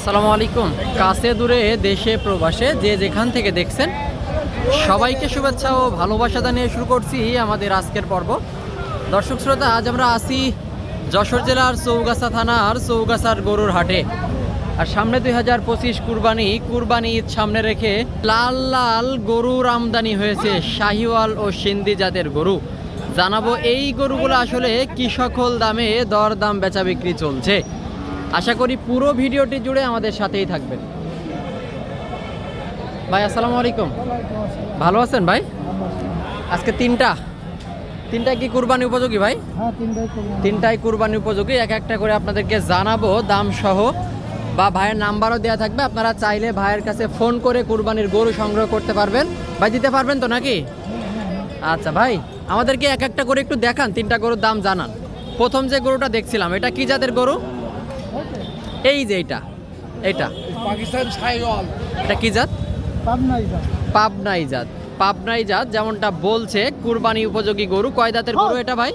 আসসালামু আলাইকুম। কাছে দূরে, দেশে, প্রবাসে যে যেখান থেকে দেখছেন, সবাইকে শুভেচ্ছা ও ভালোবাসা জানিয়ে শুরু করছি আমাদের আজকের পর্ব। দর্শক শ্রোতা, আজ আমরা আসি যশোর জেলার চৌগাছা থানার চৌগাছার গরুর হাটে। আর সামনে দুই হাজার পঁচিশ কুরবানি কুরবানি ঈদ সামনে রেখে লাল লাল গরুর আমদানি হয়েছে শাহিওয়াল ও সিন্ধি জাতের গরু। জানাব এই গরুগুলো আসলে কি সকল দামে দর দাম বেচা বিক্রি চলছে। আশা করি পুরো ভিডিওটি জুড়ে আমাদের সাথেই থাকবেন। ভাই আসসালামু আলাইকুম। ভালো আছেন ভাই? আজকে তিনটা। তিনটা কি কুরবানি উপযোগী ভাই? হ্যাঁ তিনটাই তিনটাই কুরবানি উপযোগী। এক একটা করে আপনাদেরকে জানাব দাম সহ বা ভাইয়ের নাম্বারও দেওয়া থাকবে। আপনারা চাইলে ভাইয়ের কাছে ফোন করে কুরবানির গরু সংগ্রহ করতে পারবেন। ভাই দিতে পারবেন তো নাকি? আচ্ছা ভাই আমাদেরকে এক একটা করে একটু দেখান তিনটা গরুর দাম জানান। প্রথম যে গরুটা দেখছিলাম এটা কি জাতের গরু? এই যে এটা এটা। পাকিস্তান সাইওয়াল। এটা কি জাত? পাবনাই যা পাবনাই জাত। পাবনাই জাত যেমনটা বলছে কুরবানি উপযোগী গরু। কয় দাঁতের গরু এটা ভাই?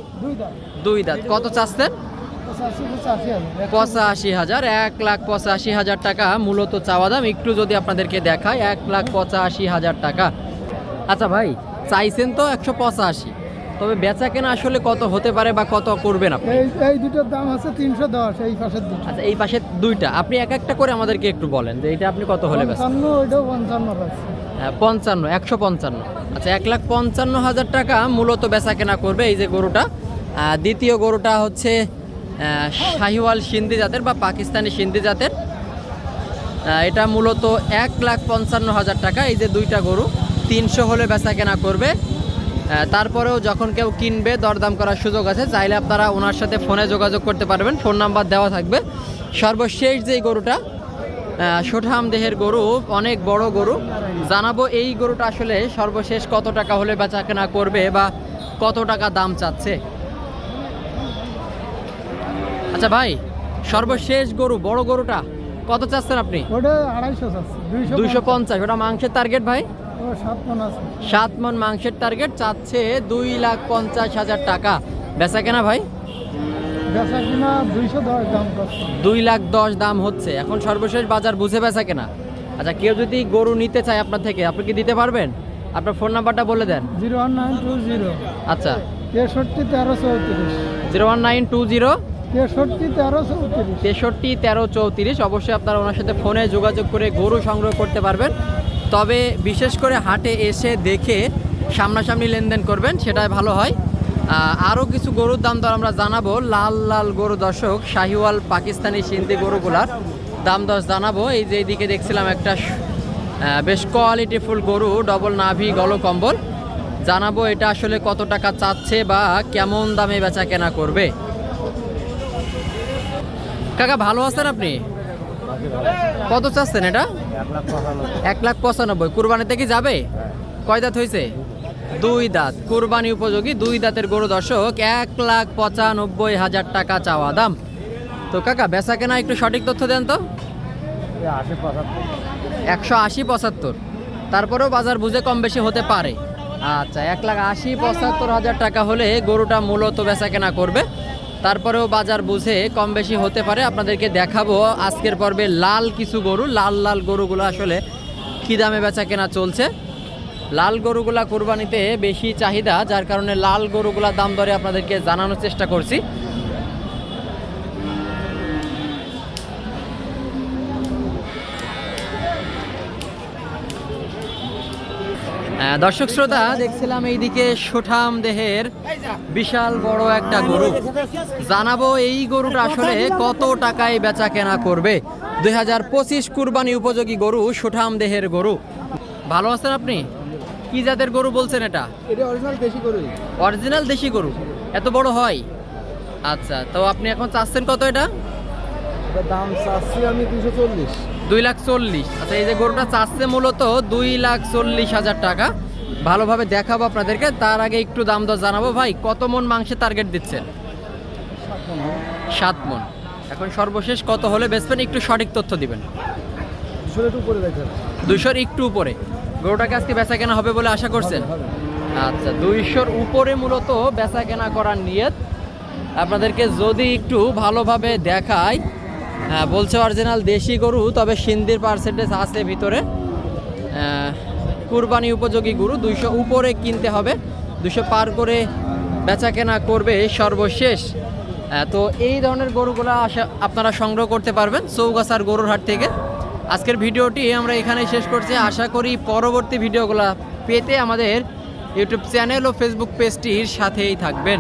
দুই দাঁত। কত চাচ্ছেন? পঁচাশি হাজার। এক লাখ পঁচাশি হাজার টাকা মূলত চাওয়া দাম। একটু যদি আপনাদেরকে দেখায় এক লাখ পঁচাশি হাজার টাকা। আচ্ছা ভাই চাইছেন তো একশো পঁচাশি। তবে বেচা কেনা আসলে কত হতে পারে বা কত করবেন আপনি? এই এই দুটোর দাম আছে তিনশো দশ এই পাশের দুটো। আচ্ছা এই পাশে দুইটা। আপনি এক একটা করে আমাদেরকে একটু বলেন যে এটা আপনি কত হলে বেচেন? পঞ্চান্ন ওইটাও পঞ্চান্ন হ্যাঁ, পঞ্চান্ন একশো পঞ্চান্ন। আচ্ছা এক লাখ পঞ্চান্ন হাজার টাকা মূলত বেচা কেনা করবে এই যে গরুটা। দ্বিতীয় গরুটা হচ্ছে শাহিওয়াল সিন্ধি জাতের বা পাকিস্তানি সিন্ধি জাতের। এটা মূলত এক লাখ পঞ্চান্ন হাজার টাকা এই যে দুইটা গরু। তিনশো হলে বেচা কেনা করবে। তারপরেও যখন কেউ কিনবে দরদাম করার সুযোগ আছে চাইলে আপনারা ওনার সাথে ফোনে যোগাযোগ করতে পারবেন। ফোন নাম্বার দেওয়া থাকবে। সর্বশেষ যেই গরুটা সুঠাম দেহের গরু অনেক বড় গরু। জানাব এই গরুটা আসলে সর্বশেষ কত টাকা হলে বেচা কেনা করবে বা কত টাকা দাম চাচ্ছে। আচ্ছা ভাই সর্বশেষ গরু বড় গরুটা কত চাচ্ছেন আপনি? ওটা আড়াইশো দুইশো পঞ্চাশ। ওটা মাংসের টার্গেট ভাই? সাত মন মাংসের টার্গেট চাচ্ছে দুই লাখ পঞ্চাশ হাজার টাকা। বেচা কেনা ভাই? দুই লাখ দশ দাম হচ্ছে। এখন সর্বশেষ বাজার বুঝে বেচা কেনা। আচ্ছা কেউ যদি গরু নিতে চায় আপনার থেকে আপনি কি দিতে পারবেন? আপনার ফোন নাম্বারটা বলে দেন। Zero one nine two zero. আচ্ছা। তেষট্টি তেরো চৌত্রিশ। Zero one nine two zero. তেষট্টি তেরো চৌত্রিশ। তেষট্টি তেরো চৌত্রিশ। অবশ্যই আপনারা ওনার সাথে ফোনে যোগাযোগ করে গরু সংগ্রহ করতে পারবেন। তবে বিশেষ করে হাটে এসে দেখে সামনাসামনি লেনদেন করবেন, সেটাই ভালো হয়। আরও কিছু গরুর দাম দর আমরা জানাব। লাল লাল গরু দর্শক, শাহিওয়াল পাকিস্তানি সিন্ধি গরুগুলার দাম দর জানাব। এই যে এইদিকে দেখছিলাম একটা বেশ কোয়ালিটিফুল গরু ডবল নাভি গলকম্বল জানাব এটা আসলে কত টাকা চাচ্ছে বা কেমন দামে বেচা কেনা করবে। কাকা, ভালো আছেন আপনি? কত চাচ্ছেন এটা? এক লাখ পঁচানব্বই। কুরবানিতে কি যাবে? কয় দাঁত হয়েছে? দুই দাঁত। কুরবানি উপযোগী দুই দাঁতের গরু দর্শক, এক লাখ পঁচানব্বই হাজার টাকা চাওয়া দাম। তো কাকা, বেচা কেনা একটু সঠিক তথ্য দেন তো। একশো আশি পঁচাত্তর। তারপরেও বাজার বুঝে কম বেশি হতে পারে। আচ্ছা এক লাখ আশি পঁচাত্তর হাজার টাকা হলে গরুটা মূলত বেচা কেনা করবে। তারপরেও বাজার বুঝে কম বেশি হতে পারে। আপনাদেরকে দেখাবো আজকের পর্বে লাল কিছু গরু। লাল লাল গরুগুলো আসলে কী দামে বেচা কেনা চলছে? লাল গরুগুলা কোরবানিতে বেশি চাহিদা, যার কারণে লাল গরুগুলার দাম দরে আপনাদেরকে জানানোর চেষ্টা করছি। দর্শক শ্রোতা দেখছিলাম এইদিকে সুঠাম দেহের বিশাল বড় একটা গরু। জানাব এই গরুটা আসলে কত টাকায় বেচা কেনা করবে। দুই হাজার পঁচিশ কুরবানি উপযোগী গরু সুঠাম দেহের গরু। ভালো আছেন আপনি? কি জাতের গরু বলছেন এটা? অরিজিনাল দেশি গরু। এত বড় হয়? আচ্ছা তো আপনি এখন চাচ্ছেন কত এটা? দাম চাচ্ছি আমি দুশো চল্লিশ। দুই লাখ চল্লিশ। আচ্ছা এই যে গরুটা চাচ্ছে মূলত দুই লাখ চল্লিশ হাজার টাকা। ভালোভাবে দেখাবো আপনাদেরকে তার আগে একটু দাম দর জানাব। ভাই কত মন মাংসের টার্গেট দিচ্ছেন? সাত মন। এখন সর্বশেষ কত হলে বেচবেন? একটু সঠিক তথ্য দিবেন। দুশোর একটু উপরে গরুটাকে আজকে বেচা কেনা হবে বলে আশা করছেন? আচ্ছা দুইশোর উপরে মূলত বেচা কেনা করার নিয়ত। আপনাদেরকে যদি একটু ভালোভাবে দেখায় বলছে অরিজিনাল দেশি গরু, তবে সিন্দির পার্সেন্টেজ আছে ভিতরে। কুরবানি উপযোগী গরু, দুইশো উপরে কিনতে হবে দুশো পার করে বেচা কেনা করবে সর্বশেষ। তো এই ধরনের গরুগুলো আশা আপনারা সংগ্রহ করতে পারবেন চৌগাছার গরুর হাট থেকে। আজকের ভিডিওটি আমরা এখানে শেষ করছি। আশা করি পরবর্তী ভিডিওগুলো পেতে আমাদের ইউটিউব চ্যানেল ও ফেসবুক পেজটির সাথেই থাকবেন।